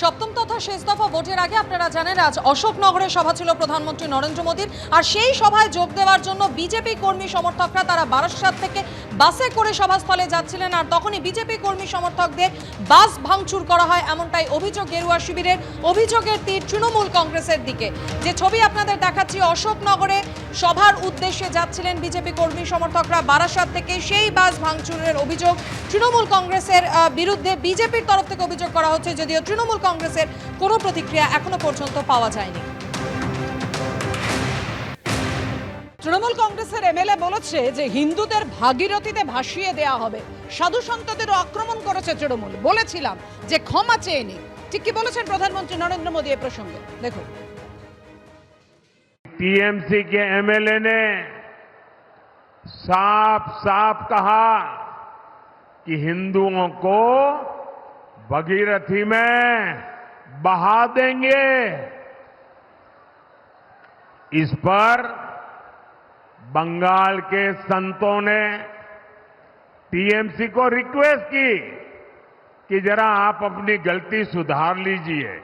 সপ্তম তথা শেষ দফা ভোটের আগে আপনারা জানেন, আজ অশোকনগরে সভা ছিল প্রধানমন্ত্রী নরেন্দ্র মোদীর, আর সেই সভায় যোগ দেওয়ার জন্য বিজেপি কর্মী সমর্থকরা তারা বারাসাত থেকে বাসে করে সভাস্থলে যাচ্ছিলেন, আর তখনই বিজেপি কর্মী সমর্থকদের বাস ভাঙচুর করা হয় এমনটাই অভিযোগ গেরুয়া শিবিরের অভিযোগের তীর তৃণমূল কংগ্রেসের দিকে। যে ছবি আপনাদের দেখাচ্ছি, অশোকনগরে সভার উদ্দেশ্যে যাচ্ছিলেন বিজেপি কর্মী সমর্থকরা বারাসাত থেকে সেই বাস ভাঙচুরের অভিযোগ। তৃণমূল কংগ্রেসের বিরুদ্ধে বিজেপির তরফ থেকে অভিযোগ করা হচ্ছে, যদিও তৃণমূল কংগ্রেসের কোনো প্রতিক্রিয়া এখনো পর্যন্ত পাওয়া যায়নি তৃণমূল কংগ্রেসের এমএলএ বলেছে যে হিন্দুদের ভাগীরথীতে ভাসিয়ে দেয়া হবে সাধু সন্তদেরও আক্রমণ করেছে তৃণমূল বলেছিলাম যে ক্ষমা চেয়ে নিক ঠিক কি বলেছেন প্রধানমন্ত্রী নরেন্দ্র মোদী এ প্রসঙ্গে দেখুন टीएमसी के एमएलए ने साफ साफ कहा कि हिंदुओं को भगीरथी में बहा देंगे। इस पर बंगाल के संतों ने टीएमसी को रिक्वेस्ट की कि जरा आप अपनी गलती सुधार लीजिए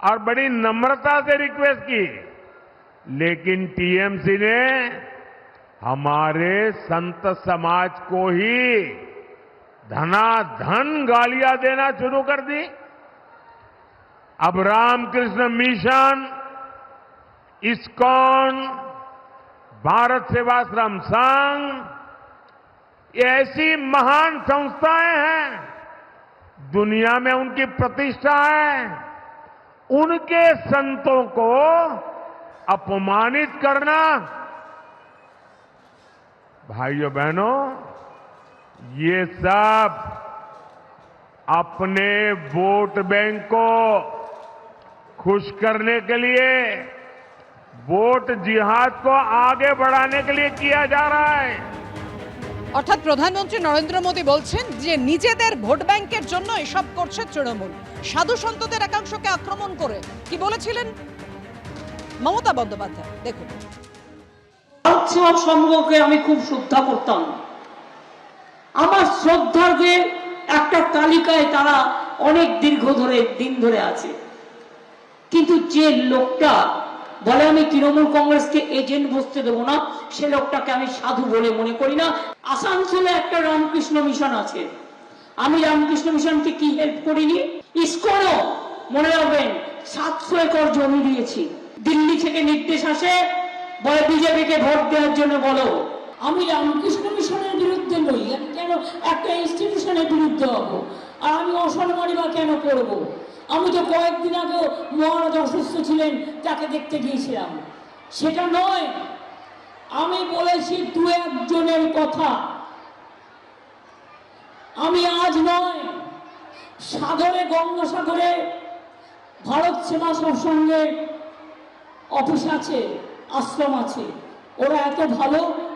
और बड़ी नम्रता से रिक्वेस्ट की। लेकिन टीएमसी ने हमारे संत समाज को ही धनाधन गालियाँ देना शुरू कर दी। अब रामकृष्ण मिशन, इस्कॉन, भारत सेवाश्रम संघ, ये ऐसी महान संस्थाएँ हैं, दुनिया में उनकी प्रतिष्ठा है। उनके संतों को अपमानित करना। भाइयों बहनों ये सब अपने वोट बैंक को खुश करने के लिए वोट जिहाद को आगे बढ़ाने के लिए किया जा रहा है অর্থাৎ প্রধানমন্ত্রী নরেন্দ্র মোদী বলছেন যে নিজেদের ভোট ব্যাংকের জন্য এসব করছে তৃণমূল সাধু সন্তদের একাংশকে আক্রমণ করে কি বলেছিলেন মমতা বন্দ্যোপাধ্যায় দেখুন ভারত সেবা সংঘকে আমি খুব শ্রদ্ধা করতাম আমার শ্রদ্ধার্ঘের একটা তালিকায় তারা অনেক দীর্ঘ ধরে দিন ধরে আছে। কিন্তু যে লোকটা বলে আমি তৃণমূল কংগ্রেসকে এজেন্ট বসতে দেবো না, সে লোকটাকে আমি সাধু বলে মনে করি না। আসানসোলে একটা রামকৃষ্ণ মিশন আছে। আমি রামকৃষ্ণ মিশনকে কি হেল্প করিনি? ইস্কনও, মনে রাখবেন, সাতশো একর জমি দিয়েছি। দিল্লি থেকে নির্দেশ আসে, বলে বিজেপিকে ভোট দেওয়ার জন্য বলো। আমি রামকৃষ্ণ মিশনের বিরুদ্ধে নই, আমি কেন একটা ইনস্টিটিউশনের বিরুদ্ধে হব? আর আমি অসম্মানী বা কেন করব? আমি তো কয়েকদিন আগে মহারাজ অসুস্থ ছিলেন, তাকে দেখতে গিয়েছিলাম। সেটা নয়, আমি বলেছি দু একজনের কথা। আমি আজ নয়, সাগরে, গঙ্গাসাগরে, ভারত সেবা সৎসঙ্গের অফিস আছে, আশ্রম আছে। ওরা এত ভালো